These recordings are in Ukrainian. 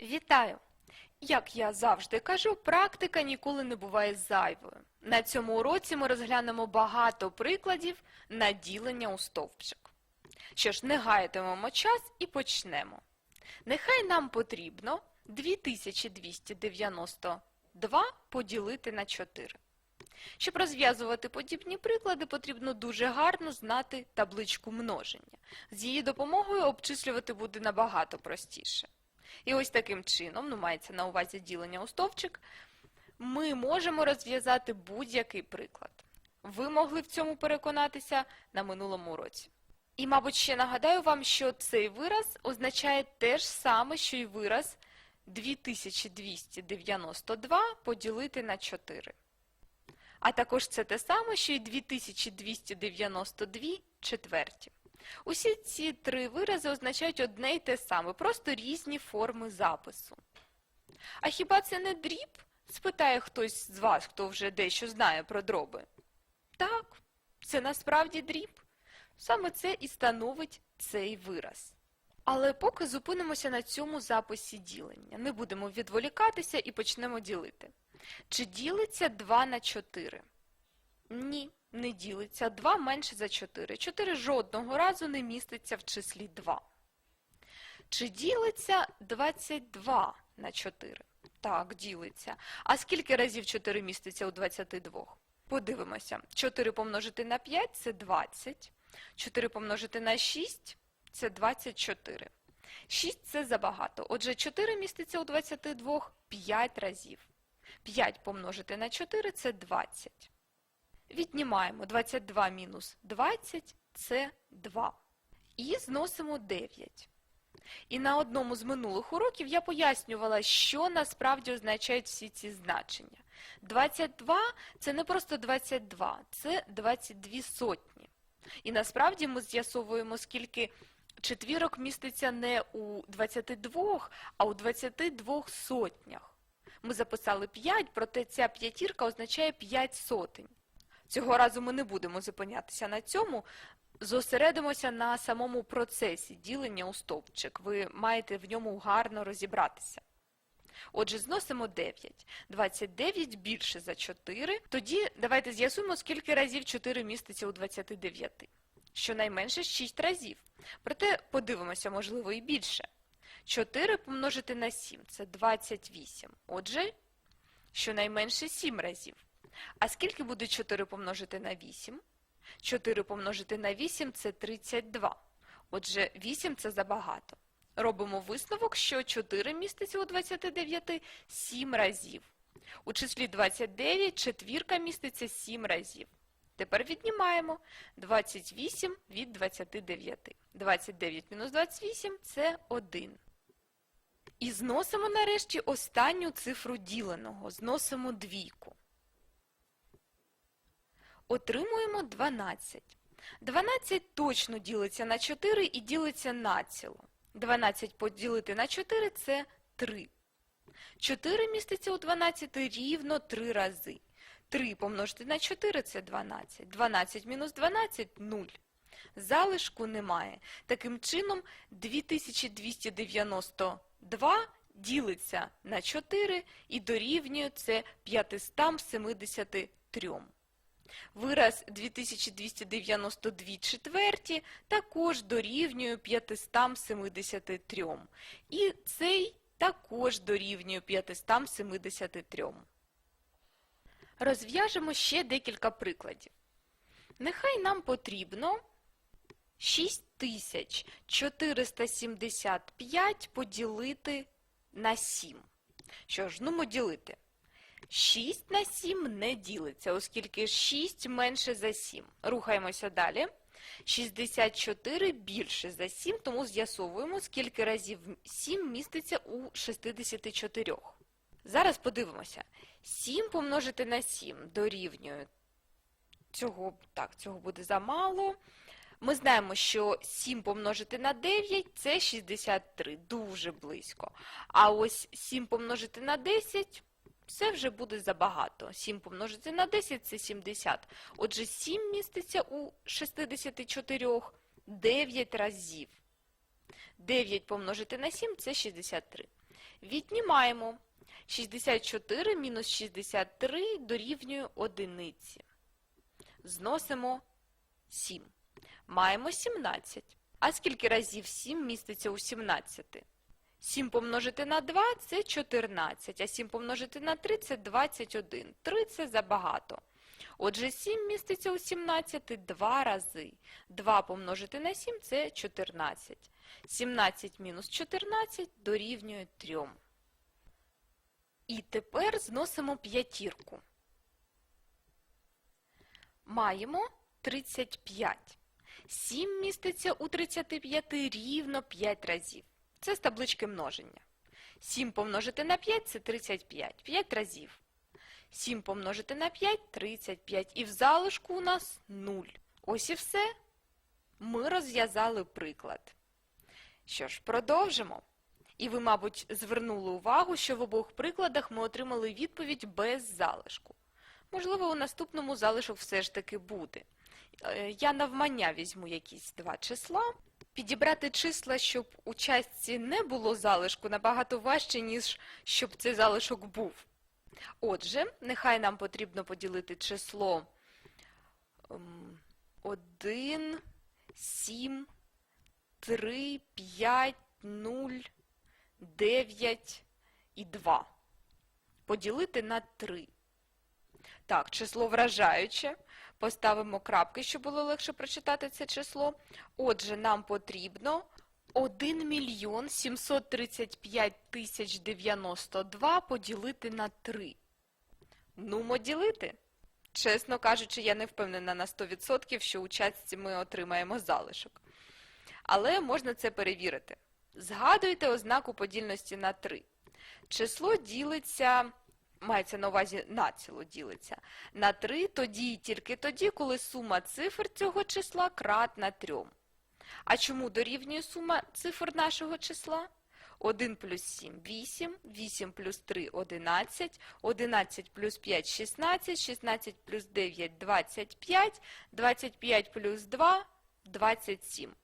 Вітаю! Як я завжди кажу, практика ніколи не буває зайвою. На цьому уроці ми розглянемо багато прикладів на ділення у стовпчик. Що ж, не гаятимемо час і почнемо. Нехай нам потрібно 2292 поділити на 4. Щоб розв'язувати подібні приклади, потрібно дуже гарно знати табличку множення. З її допомогою обчислювати буде набагато простіше. І ось таким чином, ну мається на увазі ділення у стовпчик, ми можемо розв'язати будь-який приклад. Ви могли в цьому переконатися на минулому уроці. І, мабуть, ще нагадаю вам, що цей вираз означає те ж саме, що й вираз 2292 поділити на 4. А також це те саме, що й 2292 четверті. Усі ці три вирази означають одне й те саме, просто різні форми запису. А хіба це не дріб? спитає хтось з вас, хто вже дещо знає про дроби. Так, це насправді дріб. Саме це і становить цей вираз. Але поки зупинимося на цьому записі ділення. Не будемо відволікатися і почнемо ділити. Чи ділиться 2 на 4? Ні, не ділиться. 2 менше за 4. 4 жодного разу не міститься в числі 2. Чи ділиться 22 на 4? Так, ділиться. А скільки разів 4 міститься у 22? Подивимося. 4 помножити на 5 – це 20. 4 помножити на 6 – це 24. 6 – це забагато. Отже, 4 міститься у 22 5 разів. 5 помножити на 4 – це 20. Віднімаємо 22 мінус 20 – це 2. І зносимо 9. І на одному з минулих уроків я пояснювала, що насправді означають всі ці значення. 22 – це не просто 22, це 22 сотні. І насправді ми з'ясовуємо, скільки четвірок міститься не у 22, а у 22 сотнях. Ми записали 5, проте ця п'ятірка означає 5 сотень. Цього разу ми не будемо зупинятися на цьому, зосередимося на самому процесі ділення у стовпчик. Ви маєте в ньому гарно розібратися. Отже, зносимо 9. 29 більше за 4. Тоді давайте з'ясуємо, скільки разів 4 міститься у 29. Щонайменше 6 разів. Проте подивимося, можливо, і більше. 4 помножити на 7 – це 28. Отже, щонайменше 7 разів. А скільки буде 4 помножити на 8? 4 помножити на 8 – це 32. Отже, 8 – це забагато. Робимо висновок, що 4 міститься у 29 7 разів. У числі 29 четвірка міститься 7 разів. Тепер віднімаємо 28 від 29. 29 мінус 28 – це 1. І зносимо нарешті останню цифру діленого. Зносимо двійку. Отримуємо 12. 12 точно ділиться на 4 і ділиться націло. 12 поділити на 4 – це 3. 4 міститься у 12 рівно 3 рази. 3 помножити на 4 – це 12. 12 мінус 12 – 0. Залишку немає. Таким чином, 2292 ділиться на 4 і дорівнює це 573. Вираз 2292 четверті також дорівнює 573. І цей також дорівнює 573. Розв'яжемо ще декілька прикладів. Нехай нам потрібно 6475 поділити на 7. Що ж, ну ділити. 6 на 7 не ділиться, оскільки 6 менше за 7. Рухаємося далі. 64 більше за 7, тому з'ясовуємо, скільки разів 7 міститься у 64. Зараз подивимося. 7 помножити на 7 дорівнює. Цього, так, цього буде замало. Ми знаємо, що 7 помножити на 9 – це 63, дуже близько. А ось 7 помножити на 10 – це вже буде забагато. 7 помножити на 10 – це 70. Отже, 7 міститься у 64 9 разів. 9 помножити на 7 – це 63. Віднімаємо. 64 мінус 63 дорівнює одиниці. Зносимо 7. Маємо 17. А скільки разів 7 міститься у 17? 7 помножити на 2 – це 14, а 7 помножити на 3 – це 21. 3 – це забагато. Отже, 7 міститься у 17 два рази. 2 помножити на 7 – це 14. 17 мінус 14 дорівнює 3. І тепер зносимо п'ятірку. Маємо 35. 7 міститься у 35 рівно 5 разів. Це з таблички множення. 7 помножити на 5 – це 35. 5 разів. 7 помножити на 5 – 35. І в залишку у нас 0. Ось і все. Ми розв'язали приклад. Що ж, продовжимо. І ви, мабуть, звернули увагу, що в обох прикладах ми отримали відповідь без залишку. Можливо, у наступному залишок все ж таки буде. Е, Я навмання візьму якісь два числа. Підібрати числа, щоб у частці не було залишку, набагато важче, ніж щоб цей залишок був. Отже, нехай нам потрібно поділити число 1, 7, 3, 5, 0, 9 і 2. Поділити на 3. Так, число вражаюче. Поставимо крапки, щоб було легше прочитати це число. Отже, нам потрібно 1 мільйон 735 тисяч 92 поділити на 3. Нумо ділити. Чесно кажучи, я не впевнена на 100%, що у частці ми отримаємо залишок. Але можна це перевірити. Згадуйте ознаку подільності на 3. Число ділиться, мається на увазі націло ділиться, на 3 тоді і тільки тоді, коли сума цифр цього числа кратна 3. А чому дорівнює сума цифр нашого числа? 1 плюс 7 – 8, 8 плюс 3 – 11, 11 плюс 5 – 16, 16 плюс 9 – 25, 25 плюс 2 – 27.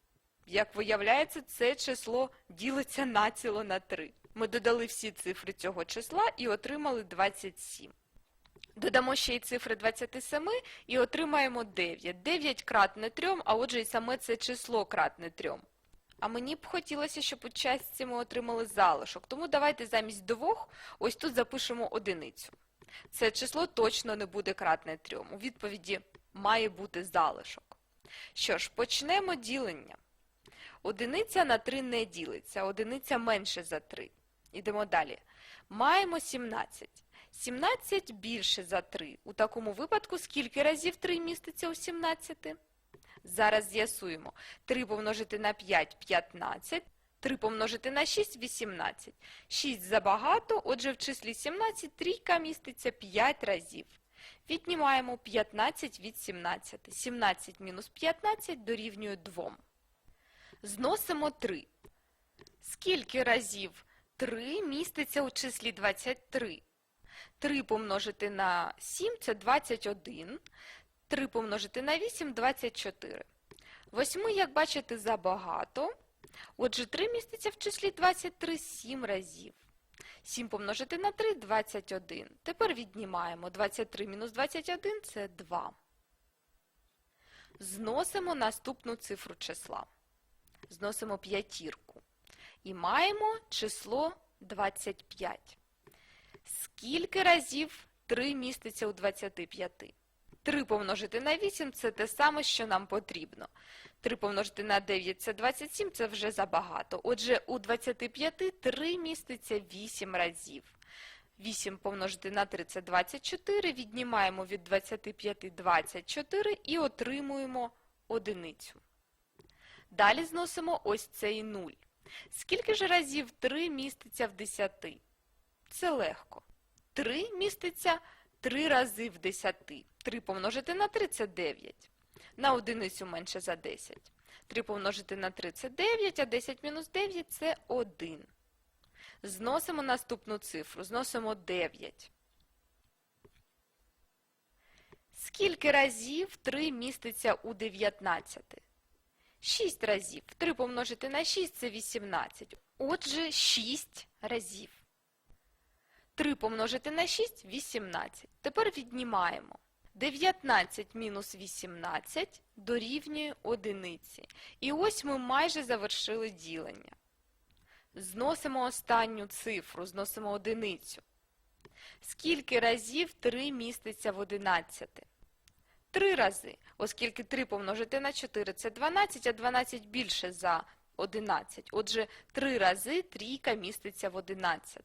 Як виявляється, це число ділиться націло на 3. Ми додали всі цифри цього числа і отримали 27. Додамо ще й цифри 27 і отримаємо 9. 9 кратне 3, а отже і саме це число кратне 3. А мені б хотілося, щоб у частці ми отримали залишок. Тому давайте замість двох ось тут запишемо одиницю. Це число точно не буде кратне 3. У відповіді має бути залишок. Що ж, почнемо ділення. Одиниця на 3 не ділиться, одиниця менше за 3. Ідемо далі. Маємо 17. 17 більше за 3. У такому випадку скільки разів 3 міститься у 17? Зараз з'ясуємо. 3 помножити на 5 – 15. 3 помножити на 6 – 18. 6 забагато, отже в числі 17 трійка міститься 5 разів. Віднімаємо 15 від 17. 17 мінус 15 дорівнює 2. Зносимо 3. Скільки разів 3 міститься у числі 23? 3 помножити на 7 – це 21. 3 помножити на 8 – 24. 8, як бачите, забагато. Отже, 3 міститься в числі 23 7 разів. 7 помножити на 3 – 21. Тепер віднімаємо. 23 мінус 21 – це 2. Зносимо наступну цифру числа. Зносимо п'ятірку. І маємо число 25. Скільки разів 3 міститься у 25? 3 помножити на 8 – це те саме, що нам потрібно. 3 помножити на 9 – це 27, це вже забагато. Отже, у 25 3 міститься 8 разів. 8 помножити на 3 – це 24, віднімаємо від 25 – 24 і отримуємо одиницю. Далі зносимо ось цей 0. Скільки ж разів 3 міститься в 10? Це легко. 3 міститься 3 рази в 10. 3 помножити на 3 – це 9. На одиницю менше за 10. 3 помножити на 3 – це 9, а 10 мінус 9 – це 1. Зносимо наступну цифру. Зносимо 9. Скільки разів 3 міститься у 19? 6 разів. 3 помножити на 6 – це 18. Отже, 6 разів. 3 помножити на 6 – 18. Тепер віднімаємо. 19 мінус 18 дорівнює одиниці. І ось ми майже завершили ділення. Зносимо останню цифру, зносимо одиницю. Скільки разів 3 міститься в 11? 3 рази, оскільки 3 помножити на 4 – це 12, а 12 більше за 11. Отже, 3 рази трійка міститься в 11.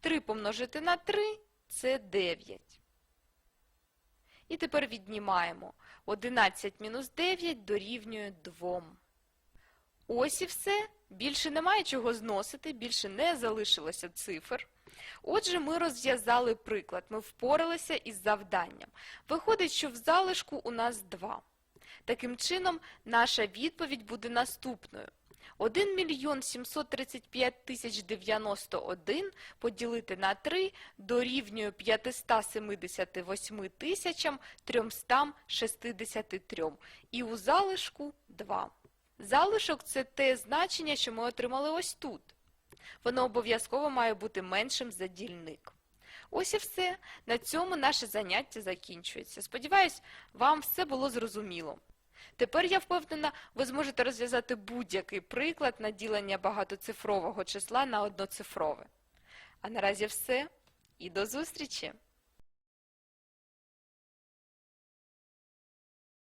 3 помножити на 3 – це 9. І тепер віднімаємо. 11 мінус 9 дорівнює 2. Ось і все. Більше немає чого зносити, більше не залишилося цифр. Отже, ми розв'язали приклад, ми впоралися із завданням. Виходить, що в залишку у нас 2. Таким чином, наша відповідь буде наступною. 1 мільйон 735 тисяч 91 поділити на 3 дорівнює 578 тисячам 363. І у залишку 2. Залишок – це те значення, що ми отримали ось тут. Воно обов'язково має бути меншим за дільник. Ось і все. На цьому наше заняття закінчується. Сподіваюсь, вам все було зрозуміло. Тепер, я впевнена, ви зможете розв'язати будь-який приклад на ділення багатоцифрового числа на одноцифрове. А наразі все. І до зустрічі!